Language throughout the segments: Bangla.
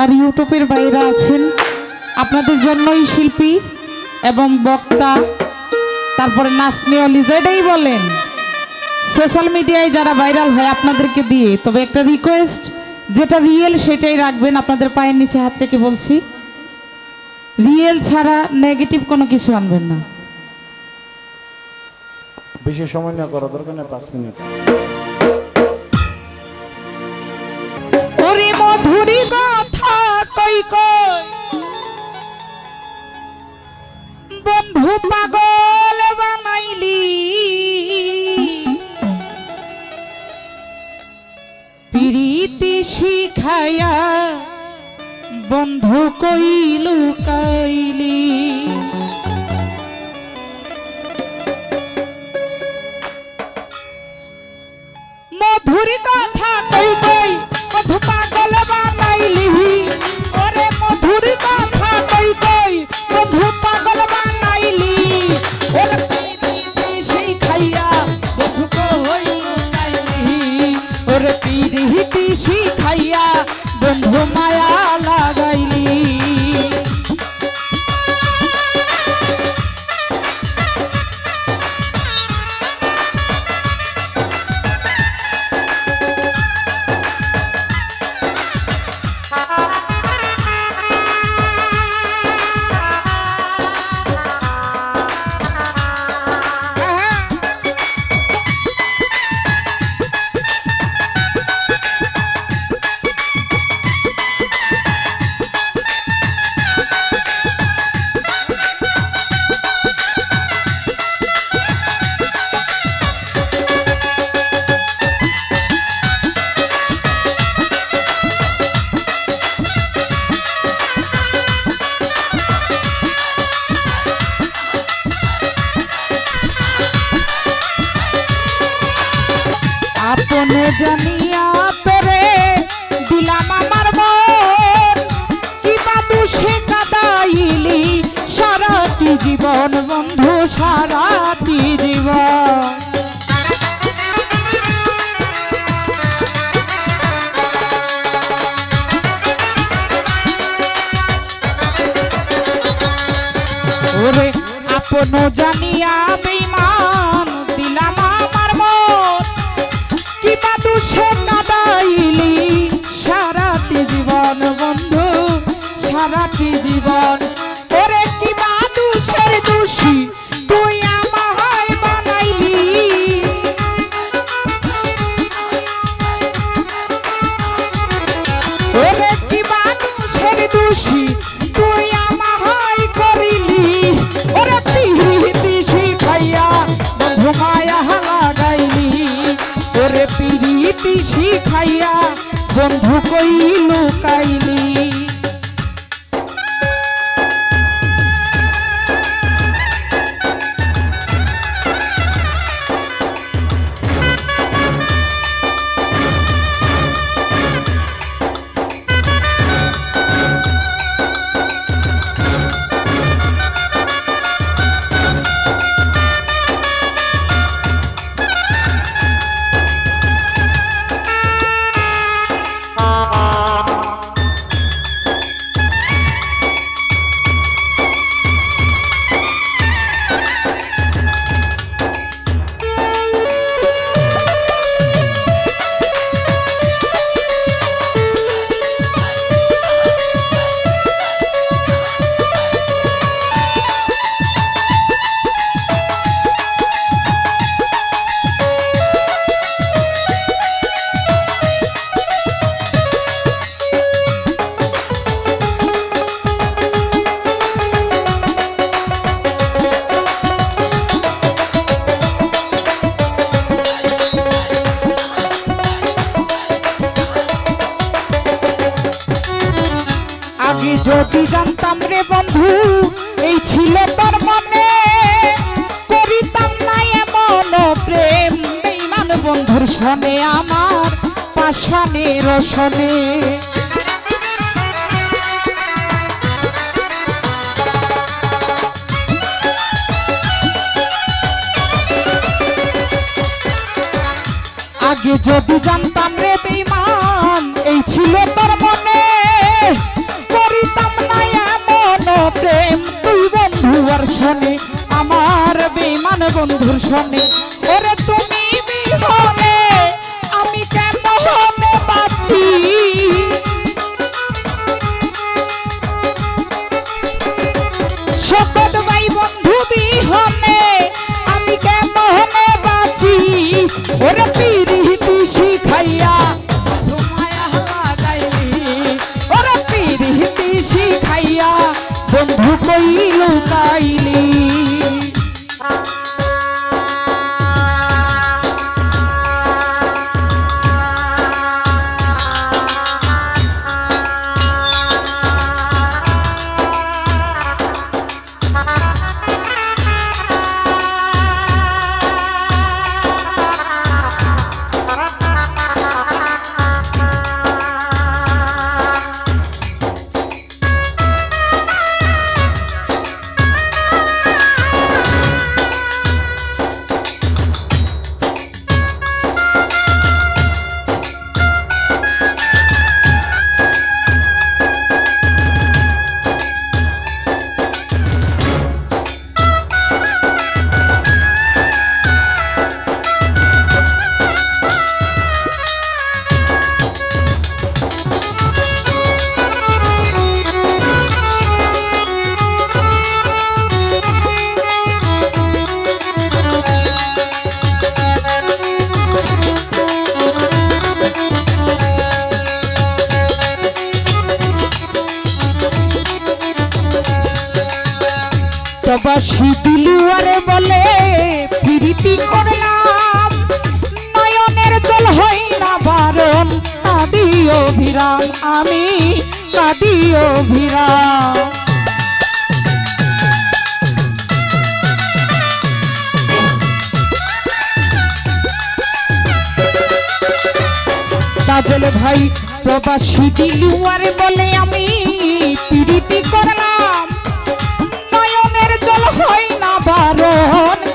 আর ইউটিউবের বাইরে আছেন আপনাদের জন্যই শিল্পী এবং বক্তা তারপরে নাচনিয়লি যেটাই বলেন। সোশ্যাল মিডিয়ায় যারা ভাইরাল হয় আপনাদেরকে দিয়ে তবে একটা রিকোয়েস্ট যেটা রিয়েল সেটাই রাখবেন আপনাদের পায়ের নিচে হাত রেখে বলছি। রিয়েল ছাড়া নেগেটিভ কোনো কিছু আনবেন না। বেশি সময় না করা দরকার নেই পাঁচ মিনিট। ওরে মধুরী কথা কই কই? বন্ধু পাগল বানাইলি। প্রীতি শিখায়া বন্ধু কইলু কাইলি। মধুরী কথা কই কই? বন্ধু মায়া আপনে জানিয়া তোরে দিলাম আমার মন। কিবা দুষে কাদাইলি, সারাটি জীবন বন্ধু, সারাটি জীবন। আপন জানিয়া বেমান কইলু। জানতাম রে বন্ধু, এই ছিল তোর মনে। করিতাম না এমন প্রেম। বেইমান বন্ধুর সনে আমার পাশানে রসনে। আগে যদি জানতাম রে বেইমান, এই ছিল তোর যার শোনে আমার বেমান বন্ধুর শোনে ওরে বন্ধু কইল কাইলি প্রবাসী দিলুয়ারে বলে, প্রীতি করলাম, নয়নের জল হই না বারণ, কাঁদি অভিরাম, আমি কাঁদি অভিরাম। তাজল ভাই, প্রবাসী দিলুয়ারে বলে, আমি প্রীতি করলাম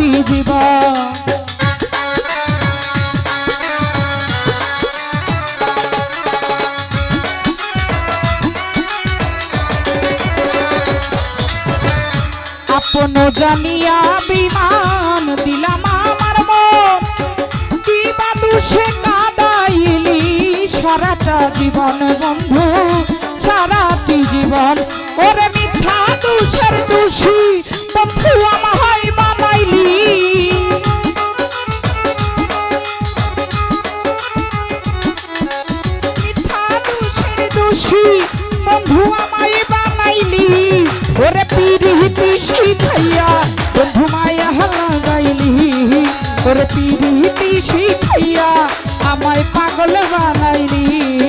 সারাটি জীবন। আপন জানিয়া বিমান দিলাম আমার মন। কিবা দুষে কাদাইলি সারাটা জীবন বন্ধু, সারাটি জীবন। ওরে মিথ্যা দুষের দোষী, বন্ধু আমায় ওরে পিরিহিতি শিখাইয়া বন্ধু মায়া লাগাইলি ওরে পিরিহিতি শিখাইয়া আমায় পাগল বানাইলি।